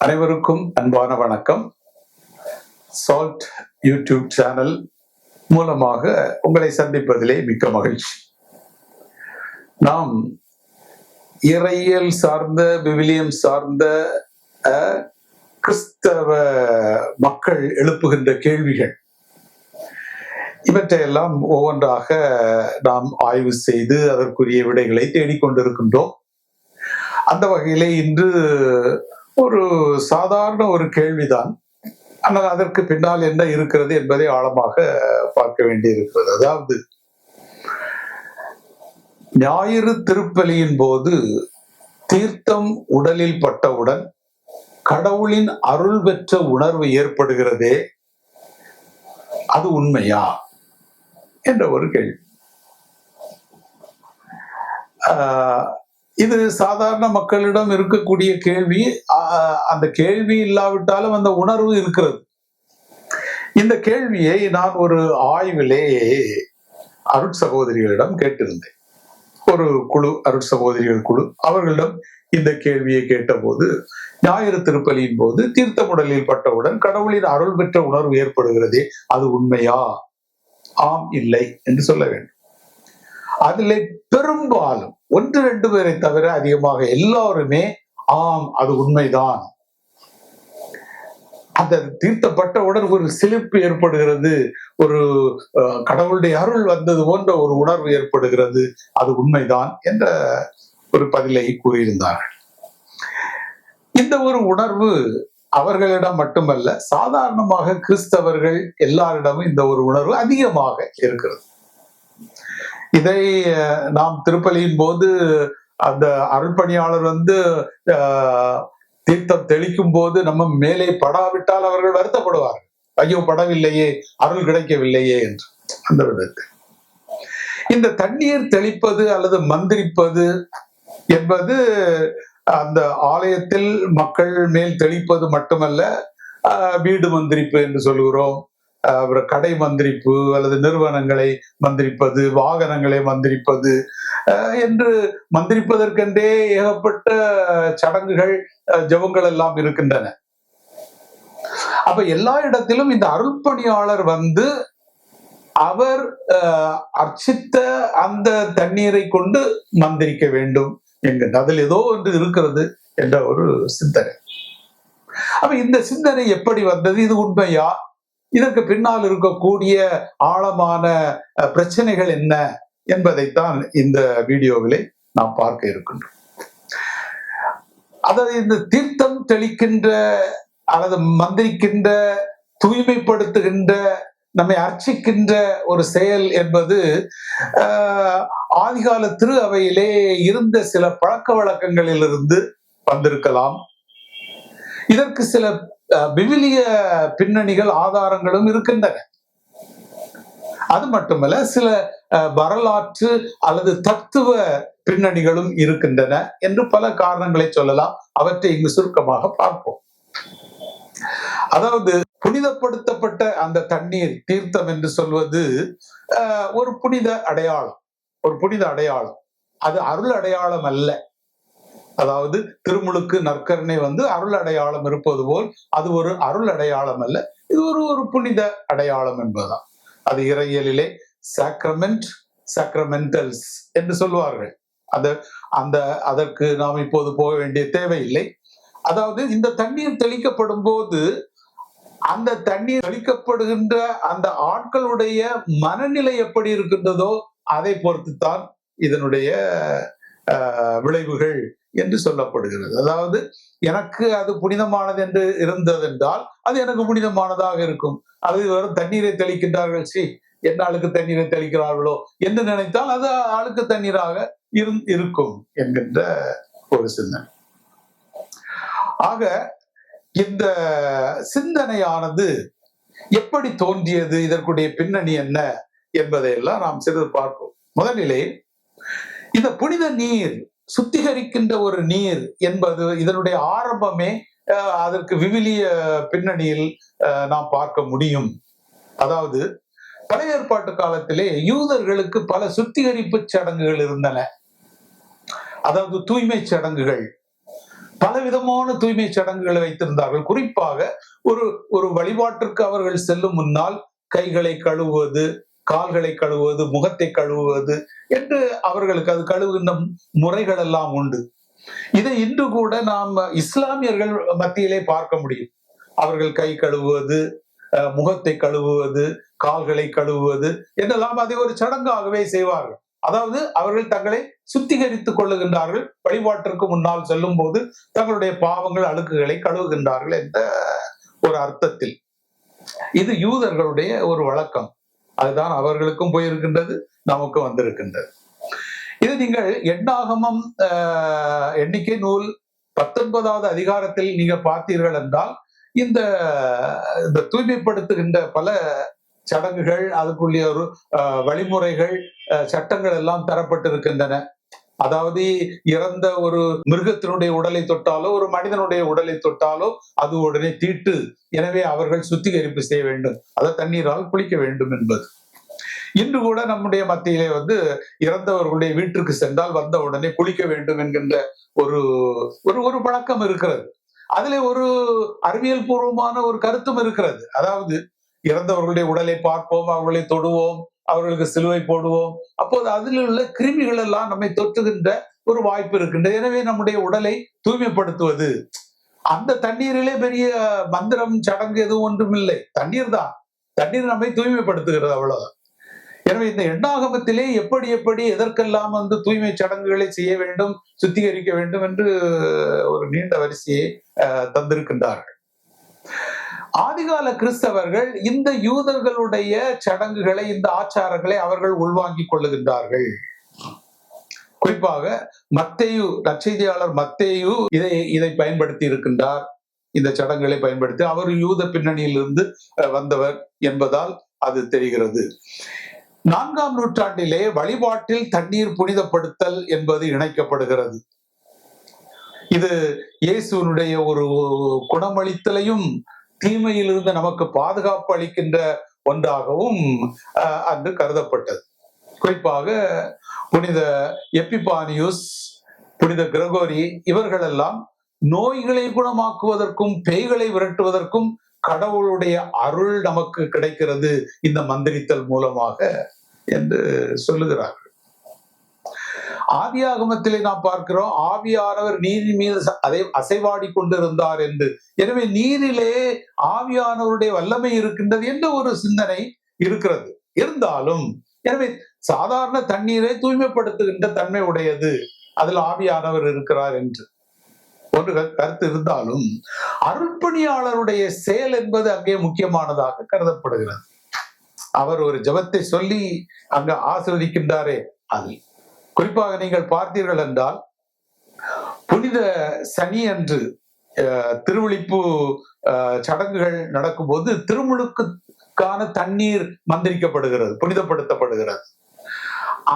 அனைவருக்கும் அன்பான வணக்கம். சால்ட் யூடியூப் சேனல் மூலமாக உங்களை சந்திப்பதிலே மிக்க மகிழ்ச்சி. நாம் இறையியல் சார்ந்த விவிலியம் சார்ந்த அஹ், கிறிஸ்தவ மக்கள் எழுப்புகின்ற கேள்விகள். இவற்றையெல்லாம் ஒவ்வொன்றாக நாம் ஆய்வு செய்து அதற்குரிய விடைகளை தேடிக்கொண்டிருக்கின்றோம். அந்த வகையிலே இன்று ஒரு சாதாரண ஒரு கேள்விதான். ஆனால் அதற்கு பின்னால் என்ன இருக்கிறது என்பதை ஆழமாக பார்க்க வேண்டியிருக்கிறது. அதாவது ஞாயிறு திருப்பலியின் போது தீர்த்தம் உடலில் பட்டவுடன் கடவுளின் அருள் பெற்ற உணர்வு ஏற்படுகிறதே அது உண்மையா? என்ற ஒரு கேள்வி. இது சாதாரண மக்களிடம் இருக்கக்கூடிய கேள்வி. அந்த கேள்வி இல்லாவிட்டாலும் அந்த உணர்வு இருக்கிறது. இந்த கேள்வியை நான் ஒரு ஆய்விலே அருட் சகோதரிகளிடம் கேட்டிருந்தேன். ஒரு குழு அருட் சகோதரிகள் குழு அவர்களிடம் இந்த கேள்வியை கேட்டபோது ஞாயிறு திருப்பலியின் போது தீர்த்தமுடலில் பட்டவுடன் கடவுளின் அருள் பெற்ற உணர்வு ஏற்படுகிறதே அது உண்மையா? ஆம் இல்லை என்று சொல்ல வேண்டும். அதில் பெரும்பாலும் ஒன்று ரெண்டு பேரை தவிர அதிகமாக எல்லாருமே ஆம் அது உண்மைதான். அந்த தீர்த்தப்பட்டவுடன் ஒரு சிலிர்ப்பு ஏற்படுகிறது ஒரு அஹ், கடவுளுடைய அருள் வந்தது போன்ற ஒரு உணர்வு ஏற்படுகிறது அது உண்மைதான் என்ற ஒரு பதிலை கூறியிருந்தார்கள். இந்த ஒரு உணர்வு அவர்களிடம் மட்டுமல்ல சாதாரணமாக கிறிஸ்தவர்கள் எல்லாரிடமும் இந்த ஒரு உணர்வு அதிகமாக இருக்கிறது. இதை நாம் திருப்பலியின் போது அந்த அருள்பணியாளர் வந்து தீர்த்தம் தெளிக்கும் போது நம்ம மேலே படாவிட்டால் அவர்கள் வருத்தப்படுவார்கள். ஐயோ படவில்லையே அருள் கிடைக்கவில்லையே என்று. அந்த விதத்தில். இந்த தண்ணீர் தெளிப்பது அல்லது மந்திரிப்பது என்பது அந்த ஆலயத்தில் மக்கள் மேல் தெளிப்பது மட்டுமல்ல ஆஹ், வீடு மந்திரிப்பு என்று சொல்கிறோம் அப்புறம் கடை மந்திரிப்பு அல்லது நிறுவனங்களை மந்திரிப்பது வாகனங்களை மந்திரிப்பது ஆஹ், என்று மந்திரிப்பதற்கென்றே ஏகப்பட்ட சடங்குகள் ஜபங்கள் ஜெபங்கள் எல்லாம் இருக்கின்றன. அப்ப எல்லா இடத்திலும் இந்த அருள்பணியாளர் வந்து அவர் அர்ச்சித்த அந்த தண்ணீரை கொண்டு மந்திரிக்க வேண்டும் என்கின்ற அதில் ஏதோ ஒன்று இருக்கிறது என்ற ஒரு சிந்தனை. அப்ப இந்த சிந்தனை எப்படி வந்தது? இது உண்மையா? இதற்கு பின்னால் இருக்கக்கூடிய ஆழமான பிரச்சனைகள் என்ன என்பதைத்தான் இந்த வீடியோவிலே நாம் பார்க்க இருக்கின்றோம். அதாவது இந்த தீர்த்தம் தெளிக்கின்ற அல்லது மந்திரிக்கின்ற தூய்மைப்படுத்துகின்ற நம்மை அர்ச்சிக்கின்ற ஒரு செயல் என்பது ஆஹ், ஆதிகால திரு அவையிலே இருந்த சில பழக்க வழக்கங்களிலிருந்து வந்திருக்கலாம். இதற்கு சில விவிலிய பின்னணிகள் ஆதாரங்களும் இருக்கின்றன. அது மட்டுமல்ல சில அஹ், வரலாற்று அல்லது தத்துவ பின்னணிகளும் இருக்கின்றன என்று பல காரணங்களை சொல்லலாம். அவற்றை இங்கு சுருக்கமாக பார்ப்போம். அதாவது புனிதப்படுத்தப்பட்ட அந்த தண்ணீர் தீர்த்தம் என்று சொல்வது ஒரு புனித அடையாளம். ஒரு புனித அடையாளம். அது அருள் அடையாளம் அல்ல. அதாவது திருமுழுக்கு நற்கருணை வந்து அருள் அடையாளம் இருப்பது போல் அது ஒரு அருள் அடையாளம் அல்ல இது ஒரு ஒரு புனித அடையாளம் என்பதுதான். அது இறையியலிலே சாக்ரமெண்ட் சாக்ரமெண்டல்ஸ் என்று சொல்வார்கள். அந்த அந்த அதற்கு நாம் இப்போது போக வேண்டிய தேவையில்லை. அதாவது இந்த தண்ணீர் தெளிக்கப்படும் போது அந்த தண்ணீர் தெளிக்கப்படுகின்ற அந்த ஆட்களுடைய மனநிலை எப்படி இருக்கின்றதோ அதை பொறுத்துத்தான் இதனுடைய விளைவுகள் என்று சொல்லப்படுகிறது. அதாவது எனக்கு அது புனிதமானது என்று இருந்ததென்றால் அது எனக்கு புனிதமானதாக இருக்கும். அது வெறும் தண்ணீரை தெளிக்கின்றார்கள். ஸ்ரீ என்ன ஆளுக்கு தண்ணீரை தெளிக்கிறார்களோ என்று நினைத்தால் அது ஆளுக்கு தண்ணீராக இரு இருக்கும் என்கின்ற ஒரு சிந்தனை. ஆக இந்த சிந்தனையானது எப்படி தோன்றியது? இதற்குடைய பின்னணி என்ன? என்பதையெல்லாம் நாம் சிறிது பார்ப்போம். முதலிலே இந்த புனித நீர் சுத்திகரிக்கின்ற ஒரு நீர் என்பது இதனுடைய ஆரம்பமே அதற்கு விவிலிய பின்னணியில் நாம் பார்க்க முடியும். அதாவது பழைய ஏற்பாட்டு காலத்திலே யூதர்களுக்கு பல சுத்திகரிப்பு சடங்குகள் இருந்தன. அதாவது தூய்மை சடங்குகள். பலவிதமான தூய்மை சடங்குகளை வைத்திருந்தார்கள். குறிப்பாக ஒரு ஒரு வழிபாட்டிற்கு அவர்கள் செல்லும் முன்னால் கைகளை கழுவுவது கால்களை கழுவுவது முகத்தை கழுவுவது என்று அவர்களுக்கு அது கழுவுகின்ற முறைகள் எல்லாம் உண்டு. இதை இன்று கூட நாம் இஸ்லாமியர்கள் மத்தியிலே பார்க்க முடியும். அவர்கள் கை கழுவுவது அஹ், முகத்தை கழுவுவது கால்களை கழுவுவது என்றெல்லாம் அதை ஒரு சடங்காகவே செய்வார்கள். அதாவது அவர்கள் தங்களை சுத்திகரித்துக் கொள்ளுகின்றார்கள் வழிபாட்டிற்கு முன்னால் செல்லும் போது தங்களுடைய பாவங்கள் அழுக்குகளை கழுவுகின்றார்கள் என்ற ஒரு அர்த்தத்தில். இது யூதர்களுடைய ஒரு வழக்கம். அதுதான் அவர்களுக்கும் போயிருக்கின்றது நமக்கும் வந்திருக்கின்றது. இது நீங்கள் எண்ணாகமம் ஆஹ், எண்ணிக்கை நூல் பத்தொன்பதாவது அதிகாரத்தில் நீங்க பார்த்தீர்கள் என்றால் இந்த இந்த தூய்மைப்படுத்துகின்ற பல சடங்குகள் அதுக்குள்ளே ஒரு வழிமுறைகள் சட்டங்கள் எல்லாம் தரப்பட்டிருக்கின்றன. அதாவது இறந்த ஒரு மிருகத்தினுடைய உடலை தொட்டாலோ ஒரு மனிதனுடைய உடலை தொட்டாலோ அது உடனே தீட்டு. எனவே அவர்கள் சுத்திகரிப்பு செய்ய வேண்டும். அதை தண்ணீரால் குளிக்க வேண்டும் என்பது. இன்று கூட நம்முடைய மத்தியிலே வந்து இறந்தவர்களுடைய வீட்டிற்கு சென்றால் வந்த உடனே குளிக்க வேண்டும் என்கின்ற ஒரு ஒரு ஒரு பழக்கம் இருக்கிறது. அதுல ஒரு அறிவியல் பூர்வமான ஒரு கருத்தும் இருக்கிறது. அதாவது இறந்தவர்களுடைய உடலை பார்ப்போம் அவர்களை தொடுவோம் அவர்களுக்கு சிலுவை போடுவோம். அப்போது அதில் உள்ள கிருமிகள் எல்லாம் நம்மை தொற்றுகின்ற ஒரு வாய்ப்பு இருக்கின்றது. எனவே நம்முடைய உடலை தூய்மைப்படுத்துவது. அந்த தண்ணீரிலே பெரிய மந்திரம் சடங்கு எதுவும் ஒன்றும் இல்லை. தண்ணீர் தான். தண்ணீர் நம்மை தூய்மைப்படுத்துகிறது அவ்வளவுதான். எனவே இந்த எண்ணாகமத்திலே எப்படி எப்படி எதற்கெல்லாம் வந்து தூய்மை சடங்குகளை செய்ய வேண்டும் சுத்திகரிக்க வேண்டும் என்று ஒரு நீண்ட வரிசையை அஹ், தந்திருக்கின்றார்கள். ஆதிகால கிறிஸ்தவர்கள் இந்த யூதர்களுடைய சடங்குகளை இந்த ஆச்சாரங்களை அவர்கள் உள்வாங்கிக் கொள்ளுகின்றார்கள். குறிப்பாக மத்தேயு நற்செய்தியாளர் மத்தேயு இதை இதை பயன்படுத்தி இருக்கின்றார். இந்த சடங்குகளை பயன்படுத்தி அவர் யூத பின்னணியிலிருந்து அஹ், வந்தவர் என்பதால் அது தெரிகிறது. நான்காம் நூற்றாண்டிலே வழிபாட்டில் தண்ணீர் புனிதப்படுத்தல் என்பது இணைக்கப்படுகிறது. இது இயேசுனுடைய ஒரு குணமளித்தலையும் தீமையிலிருந்து நமக்கு பாதுகாப்பு அளிக்கின்ற ஒன்றாகவும் அஹ், அன்று கருதப்பட்டது. குறிப்பாக புனித எப்பிபானியூஸ் புனித கிரகோரி இவர்களெல்லாம் நோய்களை குணமாக்குவதற்கும் பேய்களை விரட்டுவதற்கும் கடவுளுடைய அருள் நமக்கு கிடைக்கிறது இந்த மந்திரித்தல் மூலமாக என்று சொல்லுகிறார்கள். ஆதியாகமத்திலே நாம் பார்க்கிறோம் ஆவியானவர் நீரின் மீது அதை அசைவாடி கொண்டிருந்தார் என்று. எனவே நீரிலே ஆவியானவருடைய வல்லமை இருக்கின்றது என்ற ஒரு சிந்தனை இருக்கிறது. இருந்தாலும் எனவே சாதாரண தண்ணீரை தூய்மைப்படுத்துகின்ற தன்மை உடையது. அதில் ஆவியானவர் இருக்கிறார் என்று. ஒரு கருத்து இருந்தாலும் அருட்பணியாளருடைய செயல் என்பது அங்கே முக்கியமானதாக கருதப்படுகிறது. அவர் ஒரு ஜெபத்தை சொல்லி அங்க ஆசிர்வதிக்கின்றாரே அது குறிப்பாக நீங்கள் பார்த்தீர்கள் என்றால் புனித சனி அன்று திருவிழிப்பு சடங்குகள் நடக்கும்போது திருமுழுக்குக்கான தண்ணீர் மந்திரிக்கப்படுகிறது புனிதப்படுத்தப்படுகிறது.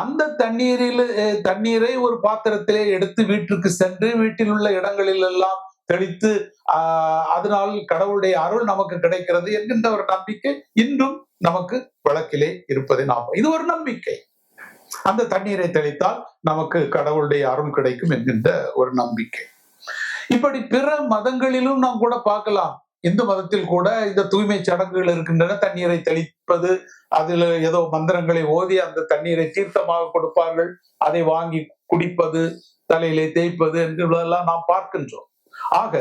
அந்த தண்ணீரில் தண்ணீரை ஒரு பாத்திரத்திலே எடுத்து வீட்டிற்கு சென்று வீட்டில் உள்ள இடங்களில் எல்லாம் தெளித்து ஆஹ், அதனால் கடவுளுடைய அருள் நமக்கு கிடைக்கிறது என்கின்ற ஒரு நம்பிக்கை இன்றும் நமக்கு வழக்கிலே இருப்பதை நாம் இது ஒரு நம்பிக்கை. அந்த தண்ணீரை தெளித்தால் நமக்கு கடவுளுடைய அருள் கிடைக்கும் என்கின்ற ஒரு நம்பிக்கை. இப்படி பிற மதங்களிலும் நாம் கூட பார்க்கலாம். இந்து மதத்தில் கூட இந்த தூய்மை சடங்குகள் இருக்கின்றன. தண்ணீரை தெளிப்பது அதில் ஏதோ மந்திரங்களை ஓதி அந்த தண்ணீரை தீர்த்தமாக கொடுப்பார்கள். அதை வாங்கி குடிப்பது தலையிலே தேய்ப்பது என்கிறதெல்லாம் நாம் பார்க்கின்றோம். ஆக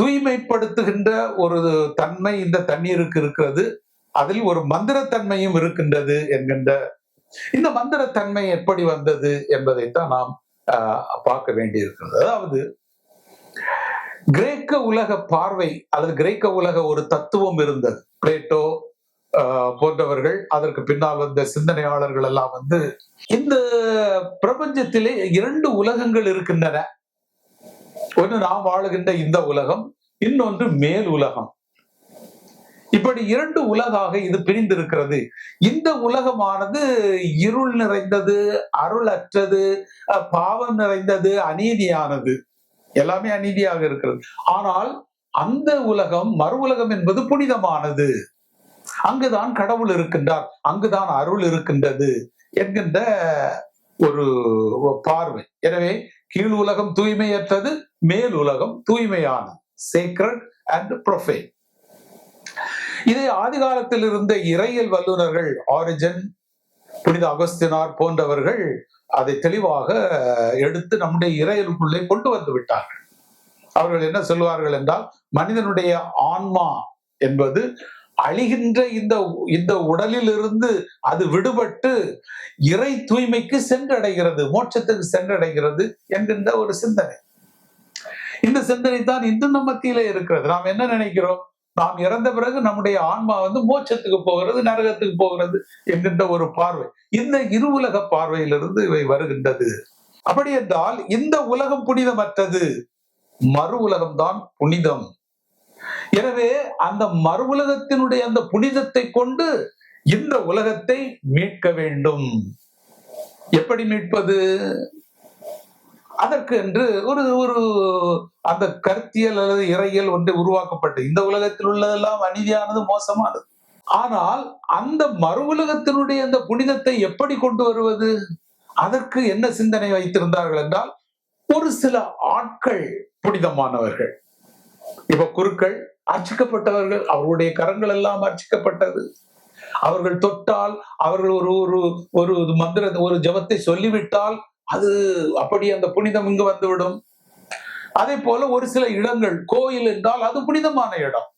தூய்மைப்படுத்துகின்ற ஒரு தன்மை இந்த தண்ணீருக்கு இருக்கிறது. அதில் ஒரு மந்திரத்தன்மையும் இருக்கின்றது என்கின்ற இந்த மந்திரத்தன்மை எப்படி வந்தது என்பதைத்தான் நாம் பார்க்க வேண்டியிருக்கிறது. அதாவது கிரேக்க உலக பார்வை அல்லது கிரேக்க உலக ஒரு தத்துவம் இருந்தது. பிளேட்டோ ஆஹ், போன்றவர்கள் அதற்கு பின்னால் வந்த சிந்தனையாளர்கள் எல்லாம் வந்து இந்த பிரபஞ்சத்திலே இரண்டு உலகங்கள் இருக்கின்றன. ஒன்று நாம் வாழுகின்ற இந்த உலகம் இன்னொன்று மேல் உலகம். இப்படி இரண்டு உலகாக இது பிரிந்திருக்கிறது. இந்த உலகமானது இருள் நிறைந்தது அருளற்றது பாவம் நிறைந்தது அநீதியானது. எல்லாமே அநீதியாக இருக்கிறது. ஆனால் அந்த உலகம் மறு உலகம் என்பது புனிதமானது. அங்குதான் கடவுள் இருக்கின்றார் அங்குதான் அருள் இருக்கின்றது என்கின்ற ஒரு பார்வை. எனவே கீழ் உலகம் தூய்மையற்றது மேல் உலகம் தூய்மையான சேக்ரட் அண்ட் ப்ரொஃபைன் இதை ஆதி காலத்தில் இருந்த இறையல் வல்லுநர்கள் ஆரிஜன் புனித அகஸ்தினார் போன்றவர்கள் அதை தெளிவாக எடுத்து நம்முடைய இறையலுக்குள்ளே கொண்டு வந்து விட்டார்கள். அவர்கள் என்ன சொல்வார்கள் என்றால் மனிதனுடைய ஆன்மா என்பது அழிகின்ற இந்த இந்த உடலில் இருந்து அது விடுபட்டு இறை தூய்மைக்கு சென்றடைகிறது மோட்சத்துக்கு சென்றடைகிறது என்கின்ற ஒரு சிந்தனை. இந்த சிந்தனை தான் இன்று நம் மத்தியிலே இருக்கிறது. நாம் என்ன நினைக்கிறோம்? நாம் இறந்த பிறகு நம்முடைய ஆன்மா வந்து மோட்சத்துக்கு போகிறது நரகத்துக்கு போகிறது என்கின்ற ஒரு பார்வை. இந்த இரு உலக பார்வையிலிருந்து இவை வருகின்றது. அப்படி என்றால் இந்த உலகம் புனிதமற்றது. மறு உலகம்தான் புனிதம். எனவே அந்த மறு உலகத்தினுடைய அந்த புனிதத்தை கொண்டு இந்த உலகத்தை மீட்க வேண்டும். எப்படி மீட்பது? அதற்கு என்று ஒரு ஒரு அந்த கருத்தியல் அல்லது இறையியல் ஒன்று உருவாக்கப்பட்டு இந்த உலகத்தில் உள்ளதெல்லாம் அநீதியானது மோசமானது. ஆனால் அந்த மறு உலகத்தினுடைய அந்த புனிதத்தை எப்படி கொண்டு வருவது? அதற்கு என்ன சிந்தனை வைத்திருந்தார்கள் என்றால் ஒரு சில ஆட்கள் புனிதமானவர்கள். இப்ப குருக்கள் அர்ச்சிக்கப்பட்டவர்கள் அவருடைய கரங்கள் எல்லாம் அர்ச்சிக்கப்பட்டது. அவர்கள் தொட்டால் அவர்கள் ஒரு ஒரு ஒரு மந்திர ஒரு ஜபத்தை சொல்லிவிட்டால் அது அப்படி அந்த புனிதம் இங்கு வந்துவிடும். அதே போல ஒரு சில இடங்கள் கோயில் என்றால் அது புனிதமான இடம்.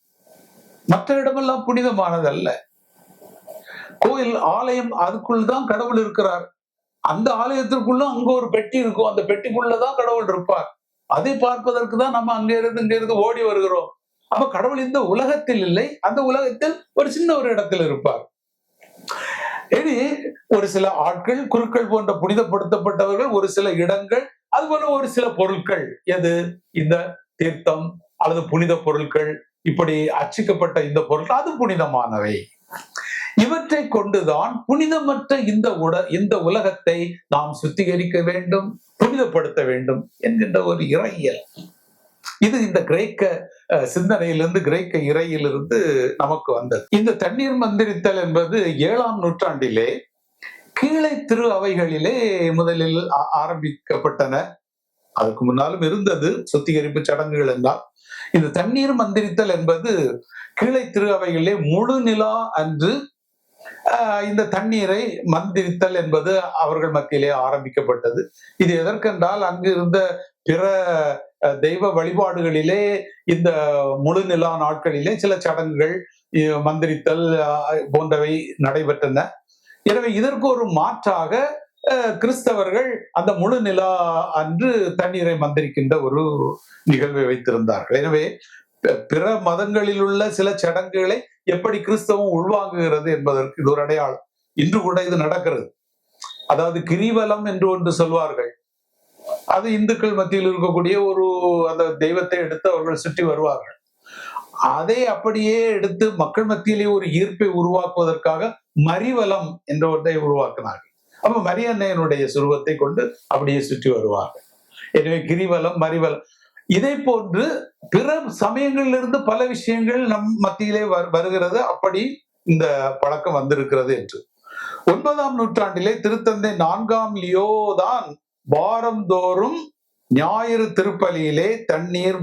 மற்ற இடமெல்லாம் புனிதமானதல்ல. கோயில் ஆலயம் அதுக்குள் தான் கடவுள் இருக்கிறார். அந்த ஆலயத்திற்குள்ள அங்க ஒரு பெட்டி இருக்கும். அந்த பெட்டிக்குள்ளதான் கடவுள் இருப்பார். அதை பார்ப்பதற்கு தான் நம்ம அங்க இருந்து இங்க இருந்து ஓடி வருகிறோம். அப்ப கடவுள் இந்த உலகத்தில் இல்லை. அந்த உலகத்தில் ஒரு சின்ன ஒரு இடத்தில் இருப்பார். இனி ஒரு சில ஆட்கள் குருக்கள் போன்ற புனிதப்படுத்தப்பட்டவர்கள் ஒரு சில இடங்கள் அதுபோல ஒரு சில பொருட்கள். எது? இந்த தீர்த்தம் அல்லது புனித பொருட்கள் இப்படி அச்சிக்கப்பட்ட இந்த பொருட்கள் அது புனிதமானவை. இவற்றை கொண்டுதான் புனிதமற்ற இந்த உட இந்த உலகத்தை நாம் சுத்திகரிக்க வேண்டும் புனிதப்படுத்த வேண்டும் என்கின்ற ஒரு இறையியல் இது இந்த கிரேக்க சிந்தனையிலிருந்து கிரேக்க இறையிலிருந்து நமக்கு வந்தது. இந்த தண்ணீர் மந்திரித்தல் என்பது ஏழாம் நூற்றாண்டிலே கீழே திரு அவைகளிலே முதலில் ஆரம்பிக்கப்பட்டன. அதுக்கு முன்னாலும் இருந்தது சுத்திகரிப்பு சடங்குகள் என்றால் இந்த தண்ணீர் மந்திரித்தல் என்பது கீழே திரு அவைகளிலே முழு நிலா அன்று இந்த தண்ணீரை மந்திரித்தல் என்பது அவர்கள் மத்தியிலே ஆரம்பிக்கப்பட்டது. இது எதற்கென்றால் அங்கு இருந்த பிற தெய்வ வழிபாடுகளிலே இந்த முழு நிலா நாட்களிலே சில சடங்குகள் மந்திரித்தல் போன்றவை நடைபெற்றன. எனவே இதற்கு ஒரு மாற்றாக கிறிஸ்தவர்கள் அந்த முழு நிலா அன்று தண்ணீரை மந்திரிக்கின்ற ஒரு நிகழ்வை வைத்திருந்தார்கள். எனவே பிற மதங்களில் உள்ள சில சடங்குகளை எப்படி கிறிஸ்தவம் உள்வாங்குகிறது என்பதற்கு இது ஒரு அடையாளம். இன்று கூட இது நடக்கிறது. அதாவது கிரிவலம் என்று ஒன்று சொல்வார்கள். அது இந்துக்கள் மத்தியில் இருக்கக்கூடிய ஒரு அந்த தெய்வத்தை எடுத்து அவர்கள் சுற்றி வருவார்கள். அதை அப்படியே எடுத்து மக்கள் மத்தியிலே ஒரு ஈர்ப்பை உருவாக்குவதற்காக மரிவலம் என்ற ஒன்றை உருவாக்கினார்கள். அப்ப மரியன்னையனுடைய சுருவத்தை கொண்டு அப்படியே சுற்றி வருவார்கள். எனவே கிரிவலம் மரிவலம் இதை போன்று பிற சமயங்களிலிருந்து பல விஷயங்கள் நம் மத்தியிலே வருகிறது. அப்படி இந்த பழக்கம் வந்திருக்கிறது என்று. ஒன்பதாம் நூற்றாண்டிலே திருத்தந்தை நான்காம் லியோ தான் வாரந்தோறும் ஞாயிறு திருப்பலியிலே தண்ணீர்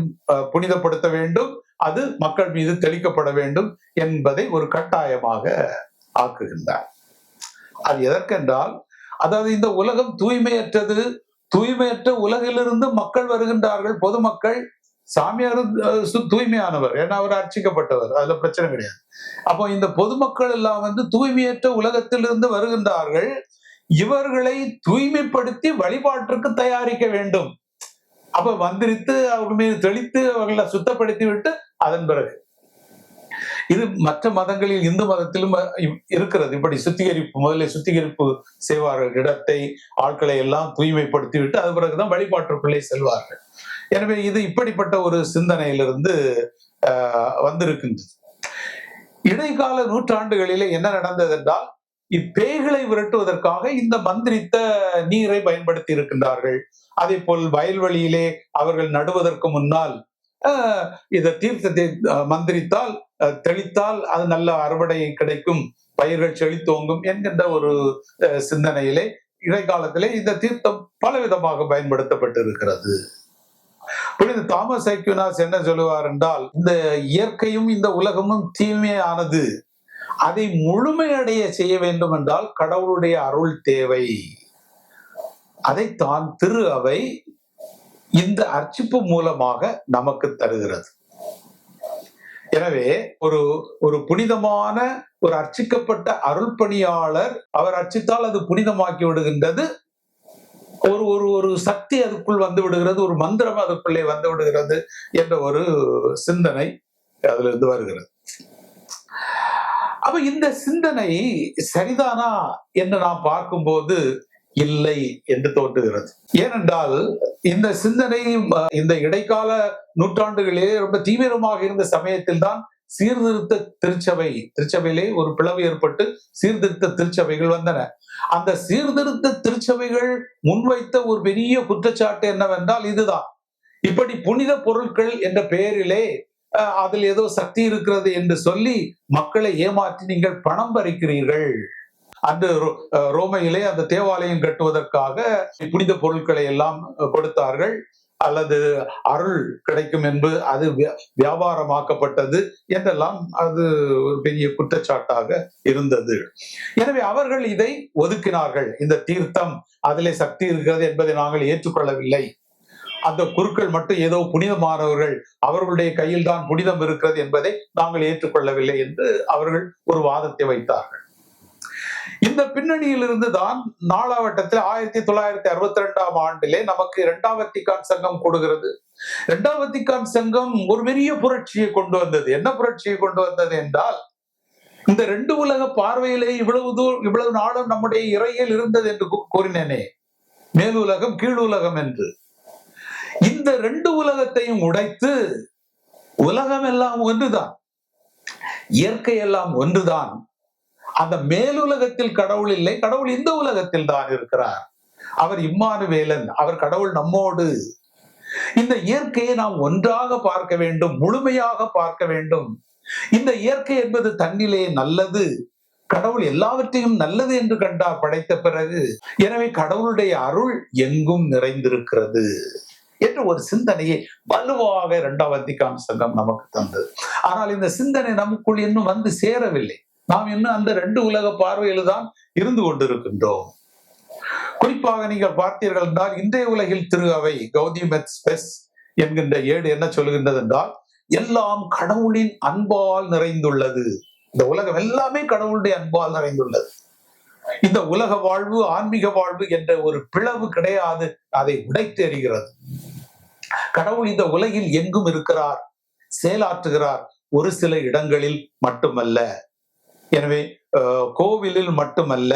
புனிதப்படுத்த வேண்டும். அது மக்கள் மீது தெளிக்கப்பட வேண்டும் என்பதை ஒரு கட்டாயமாக ஆக்குகின்றார். அது எதற்கென்றால் அதாவது இந்த உலகம் தூய்மையற்றது. தூய்மையற்ற உலகிலிருந்து மக்கள் வருகின்றார்கள். பொதுமக்கள் சாமியார் தூய்மையானவர். ஏன்னா அவர் அர்ச்சிக்கப்பட்டவர். அதுல பிரச்சனை கிடையாது. அப்போ இந்த பொதுமக்கள் எல்லாம் வந்து தூய்மையற்ற உலகத்திலிருந்து வருகின்றார்கள். இவர்களை தூய்மைப்படுத்தி வழிபாட்டிற்கு தயாரிக்க வேண்டும். அப்ப வந்திரித்து அவர்கள் மீது தெளித்து அவர்களை சுத்தப்படுத்தி விட்டு அதன் பிறகு. இது மற்ற மதங்களில் இந்து மதத்திலும் இருக்கிறது. இப்படி சுத்திகரிப்பு முதல்ல சுத்திகரிப்பு செய்வார்கள். இடத்தை ஆட்களை எல்லாம் தூய்மைப்படுத்தி விட்டு அது பிறகுதான் வழிபாட்டிற்குள்ளே செல்வார்கள். எனவே இது இப்படிப்பட்ட ஒரு சிந்தனையிலிருந்து வந்திருக்கின்றது. இடைக்கால நூற்றாண்டுகளிலே என்ன நடந்தது என்றால் இப்பேய்களை விரட்டுவதற்காக இந்த மந்திரித்த நீரை பயன்படுத்தி இருக்கின்றார்கள் அதே போல் வயல்வெளியிலே அவர்கள் நடுவதற்கு முன்னால் இந்த தீர்த்தத்தை மந்திரித்தால் தெளித்தால் அது நல்ல அறுவடை கிடைக்கும் பயிர்கள் செழித்தோங்கும் என்கின்ற ஒரு சிந்தனையிலே இடைக்காலத்திலே இந்த தீர்த்தம் பலவிதமாக பயன்படுத்தப்பட்டு இருக்கிறது தாமஸ் ஐக்கியனாஸ் என்ன சொல்லுவார் என்றால் இந்த இயற்கையும் இந்த உலகமும் தீமையானது. அதை முழுமையடைய செய்ய வேண்டும் என்றால் கடவுளுடைய அருள் தேவை. அதைத்தான் திரு அவை இந்த அர்ச்சிப்பு மூலமாக நமக்கு தருகிறது. எனவே ஒரு ஒரு புனிதமான ஒரு அர்ச்சிக்கப்பட்ட அருள் பணியாளர் அவர் அர்ச்சித்தால் அது புனிதமாக்கி விடுகின்றது. ஒரு ஒரு ஒரு சக்தி அதுக்குள் வந்து விடுகிறது. ஒரு மந்திரம் அதுக்குள்ளே வந்து விடுகிறது என்ற ஒரு சிந்தனை அதுல இருந்து வருகிறது. அப்ப இந்த சிந்தனை சரிதானா என்று நாம் பார்க்கும்போது இல்லை என்று தோன்றுகிறது. ஏனென்றால் இந்த சிந்தனை இந்த இடைக்கால நூற்றாண்டுகளிலே ரொம்ப தீவிரமாக இருந்த சமயத்தில் தான் சீர்திருத்த திருச்சபை திருச்சபையிலே ஒரு பிளவு ஏற்பட்டு சீர்திருத்த திருச்சபைகள் வந்தன. அந்த சீர்திருத்த திருச்சபைகள் முன்வைத்த ஒரு பெரிய குற்றச்சாட்டு என்னவென்றால் இதுதான். இப்படி புனித பொருட்கள் என்ற பெயரிலே அதில் ஏதோ சக்தி இருக்கிறது என்று சொல்லி மக்களை ஏமாற்றி நீங்கள் பணம் பறிக்கிறீர்கள். அந்த ரோமையிலே அந்த தேவாலயம் கட்டுவதற்காக புனித பொருட்களை எல்லாம் கொடுத்தார்கள். அல்லது அருள் கிடைக்கும் என்பது அது வியா- வியாபாரமாக்கப்பட்டது என்றெல்லாம் அது ஒரு பெரிய குற்றச்சாட்டாக இருந்தது. எனவே அவர்கள் இதை ஒதுக்கினார்கள். இந்த தீர்த்தம் அதிலே சக்தி இருக்கிறது என்பதை நாங்கள் ஏற்றுக்கொள்ளவில்லை. அந்த குருக்கள் மட்டும் ஏதோ புனிதமானவர்கள் அவர்களுடைய கையில் தான் புனிதம் இருக்கிறது என்பதை நாங்கள் ஏற்றுக்கொள்ளவில்லை என்று அவர்கள் ஒரு வாதத்தை வைத்தார்கள். இந்த பின்னணியிலிருந்து தான் நாளாவட்டத்தில் ஆயிரத்தி தொள்ளாயிரத்தி அறுபத்தி ரெண்டாம் ஆண்டிலே நமக்கு இரண்டாம் வத்திக்கான் சங்கம் கொடுக்கிறது இரண்டாம் வத்திக்கான் சங்கம் ஒரு பெரிய புரட்சியை கொண்டு வந்தது. என்ன புரட்சியை கொண்டு வந்தது என்றால் இந்த ரெண்டு உலக பார்வையிலே இவ்வளவு தூர் இவ்வளவு நாளும் நம்முடைய இறையில் இருந்தது என்று கூறினேனே. மேலுலகம் கீழ் உலகம் என்று. இந்த ரெண்டு உலகத்தையும் உடைத்து உலகம் எல்லாம் ஒன்றுதான். இயற்கை எல்லாம் ஒன்றுதான். அந்த மேலுலகத்தில் கடவுள் இல்லை கடவுள் இந்த உலகத்தில் தான் இருக்கிறார். அவர் இம்மானுவேலன் அவர் கடவுள் நம்மோடு. இந்த இயற்கையை நாம் ஒன்றாக பார்க்க வேண்டும் முழுமையாக பார்க்க வேண்டும். இந்த இயற்கை என்பது தன்னிலே நல்லது. கடவுள் எல்லாவற்றையும் நல்லது என்று கண்டார் படைத்த பிறகு. எனவே கடவுளுடைய அருள் எங்கும் நிறைந்திருக்கிறது. என்ற ஒரு சிந்தனையை வலுவாக இரண்டாம் வத்திக்கான் சங்கம் நமக்கு தந்தது. ஆனால் இந்த சிந்தனை நமக்குள் இன்னும் வந்து சேரவில்லை. நாம் இன்னும் அந்த ரெண்டு உலக பார்வையில் தான் இருந்து கொண்டிருக்கின்றோம். குறிப்பாக நீங்கள் பார்த்தீர்கள் என்றால் இன்றைய உலகில் திரு அவை கௌதி மெத்ஸ்பெஸ் என்கின்ற ஏடு என்ன சொல்கின்றது என்றால் எல்லாம் கடவுளின் அன்பால் நிறைந்துள்ளது. இந்த உலகம் எல்லாமே கடவுளுடைய அன்பால் நிறைந்துள்ளது. இந்த உலக வாழ்வு ஆன்மீக வாழ்வு என்ற ஒரு பிளவு கிடையாது அதை உடைத்தெறிகிறது. கடவுள் இந்த உலகில் எங்கும் இருக்கிறார் செயலாற்றுகிறார் ஒரு சில இடங்களில் மட்டுமல்ல. எனவே கோவிலில் மட்டுமல்ல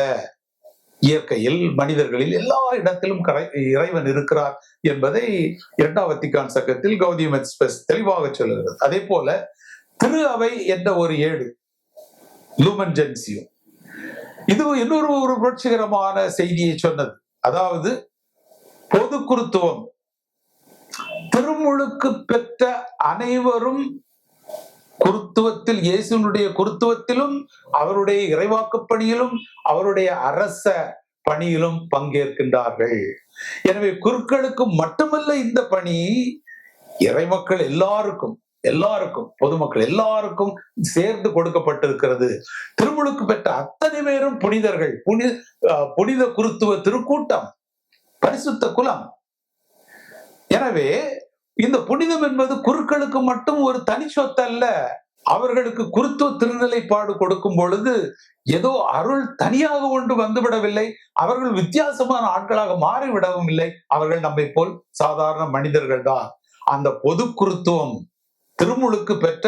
இயற்கையில் மனிதர்களில் எல்லா இடத்திலும் இறைவன் இருக்கிறார் என்பதை இரண்டாம் கான் சக்கத்தில் கௌதியம் எக்ஸ்பிரஸ் தெளிவாக சொல்லுகிறது. அதே போல திரு அவை என்ற ஒரு ஏடு லூமன் ஜென்சியும் இது இன்னொரு ஒரு புரட்சிகரமான செய்தியை சொன்னது. அதாவது பொது குருத்துவம் திருமுழுக்கு பெற்ற அனைவரும் குருத்துவத்தில் இயேசுனுடைய குருத்துவத்திலும் அவருடைய இறைவாக்கு பணியிலும் அவருடைய அரச பணியிலும் பங்கேற்கின்றார்கள். எனவே குருக்களுக்கு மட்டுமல்ல இந்த பணி இறைமக்கள் எல்லாருக்கும் எல்லாருக்கும் பொதுமக்கள் எல்லாருக்கும் சேர்ந்து கொடுக்கப்பட்டிருக்கிறது. திருமுழுக்கு பெற்ற அத்தனை பேரும் புனிதர்கள் புனி புனித குருத்துவ திருக்கூட்டம் பரிசுத்த குலம். எனவே இந்த புனிதம் என்பது குருக்களுக்கு மட்டும் ஒரு தனி சொத்து அல்ல அவர்களுக்கு குருத்துவ திருநிலைப்பாடு கொடுக்கும் பொழுது ஏதோ அருள் தனியாக ஒன்று வந்துவிடவில்லை அவர்கள் வித்தியாசமான ஆட்களாக மாறிவிடவும் இல்லை. அவர்கள் நம்மை போல் சாதாரண மனிதர்கள் தான் அந்த பொது குருத்துவம் திருமுழுக்கு பெற்ற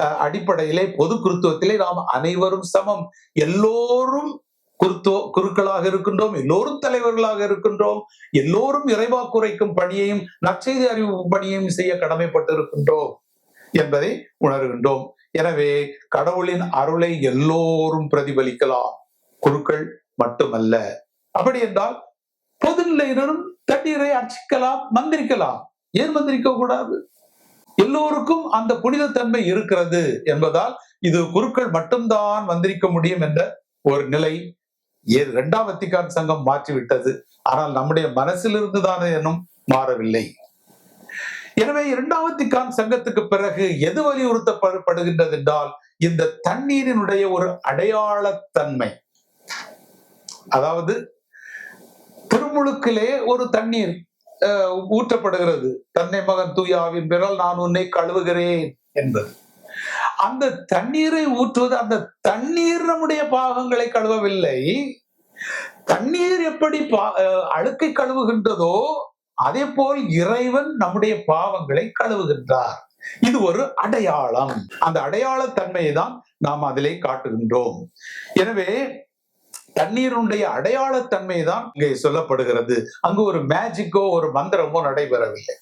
அஹ், அடிப்படையிலே பொது குருத்துவத்திலே நாம் அனைவரும் சமம். எல்லோரும் குருத்தோ குருக்களாக இருக்கின்றோம் எல்லோரும் தலைவர்களாக இருக்கின்றோம் எல்லோரும் இறைவா குறைக்கும் பணியையும் நற்செய்தி அறிவிப்பு பணியையும் செய்ய கடமைப்பட்டிருக்கின்றோம் என்பதை உணர்கின்றோம். எனவே கடவுளின் அருளை எல்லோரும் பிரதிபலிக்கலாம். குருக்கள் மட்டுமல்ல. அப்படி என்றால் பொதுநிலையினரும் தண்ணீரை அர்ச்சிக்கலாம் மந்திரிக்கலாம். ஏன் மந்திரிக்க கூடாது? எல்லோருக்கும் அந்த புனிதத்தன்மை இருக்கிறது என்பதால் இது குருக்கள் மட்டும்தான் மந்திரிக்க முடியும் என்ற ஒரு நிலை ஏ- இரண்டாம் வத்திகான் சங்கம் மாற்றிவிட்டது. ஆனால் நம்முடைய மனசிலிருந்து தானே இன்னும் மாறவில்லை. எனவே இரண்டாம் வத்திகான் சங்கத்துக்கு பிறகு எது வலியுறுத்தப்படுகின்றது என்றால் இந்த தண்ணீரினுடைய ஒரு அடையாளத்தன்மை. அதாவது திருமுழுக்கிலே ஒரு தண்ணீர் அஹ், ஊற்றப்படுகிறது. தன்னை மகன் தூயாவின் பிறல் நான் உன்னை கழுவுகிறேன் என்பது. அந்த தண்ணீரை ஊற்றுவது அந்த தண்ணீர் நம்முடைய பாவங்களை கழுவவில்லை. தண்ணீர் எப்படி பா- அஹ், அழுக்கை கழுவுகின்றதோ அதே போல் இறைவன் நம்முடைய பாவங்களை கழுவுகின்றார். இது ஒரு அடையாளம். அந்த அடையாள தன்மையை தான் நாம் அதிலே காட்டுகின்றோம். எனவே தண்ணீருடைய அடையாளத்தன்மை தான் இங்கே சொல்லப்படுகிறது. அங்கு ஒரு மேஜிக்கோ ஒரு மந்திரமோ நடைபெறவில்லை.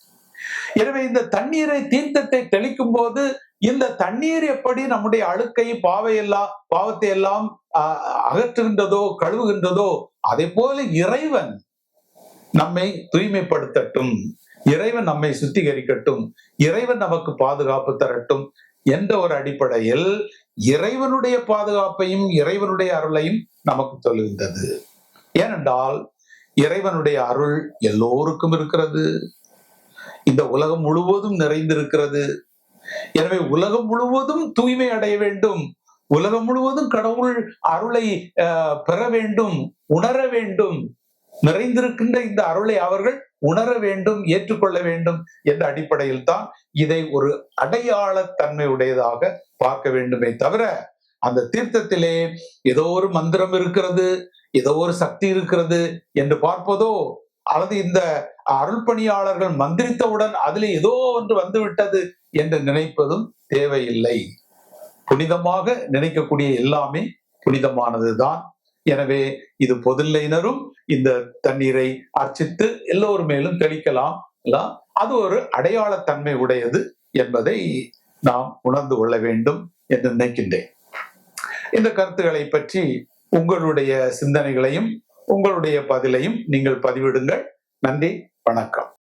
எனவே இந்த தண்ணீரை தீர்த்தத்தை தெளிக்கும் போது இந்த தண்ணீர் எப்படி நம்முடைய அழுக்கை பாவையெல்லாம் பாவத்தை எல்லாம் அகற்றுகின்றதோ கழுவுகின்றதோ அதே போல இறைவன் நம்மை தூய்மைப்படுத்தட்டும். இறைவன் நம்மை சுத்திகரிக்கட்டும். இறைவன் நமக்கு பாதுகாப்பு தரட்டும் என்ற ஒரு அடிப்படையில் இறைவனுடைய பாதுகாப்பையும் இறைவனுடைய அருளையும் நமக்கு சொல்லுகின்றது. ஏனென்றால் இறைவனுடைய அருள் எல்லோருக்கும் இருக்கிறது. இந்த உலகம் முழுவதும் நிறைந்திருக்கிறது. எனவே உலகம் முழுவதும் தூய்மை அடைய வேண்டும். உலகம் முழுவதும் கடவுள் அருளை அஹ், பெற வேண்டும் உணர வேண்டும். நிறைந்திருக்கின்ற இந்த அருளை அவர்கள் உணர வேண்டும் ஏற்றுக்கொள்ள வேண்டும் என்ற அடிப்படையில் தான் இதை ஒரு அடையாள தன்மை உடையதாக பார்க்க வேண்டுமே தவிர அந்த தீர்த்தத்திலே ஏதோ ஒரு மந்திரம் இருக்கிறது ஏதோ ஒரு சக்தி இருக்கிறது என்று பார்ப்பதோ அல்லது இந்த அருள் பணியாளர்கள் மந்திரித்தவுடன் அதில் ஏதோ ஒன்று வந்துவிட்டது என்று நினைப்பதும் தேவையில்லை. புனிதமாக நினைக்கக்கூடிய எல்லாமே புனிதமானதுதான். எனவே இது பொதுநிலையினரும் இந்த தண்ணீரை அர்ச்சித்து எல்லோர் மேலும் தெளிக்கலாம். அது ஒரு அடையாளத்தன்மை உடையது என்பதை நாம் உணர்ந்து கொள்ள வேண்டும் என்று நினைக்கின்றேன். இந்த கருத்துக்களை பற்றி உங்களுடைய சிந்தனைகளையும் உங்களுடைய பதிலையும் நீங்கள் பதிவிடுங்கள். நன்றி வணக்கம்.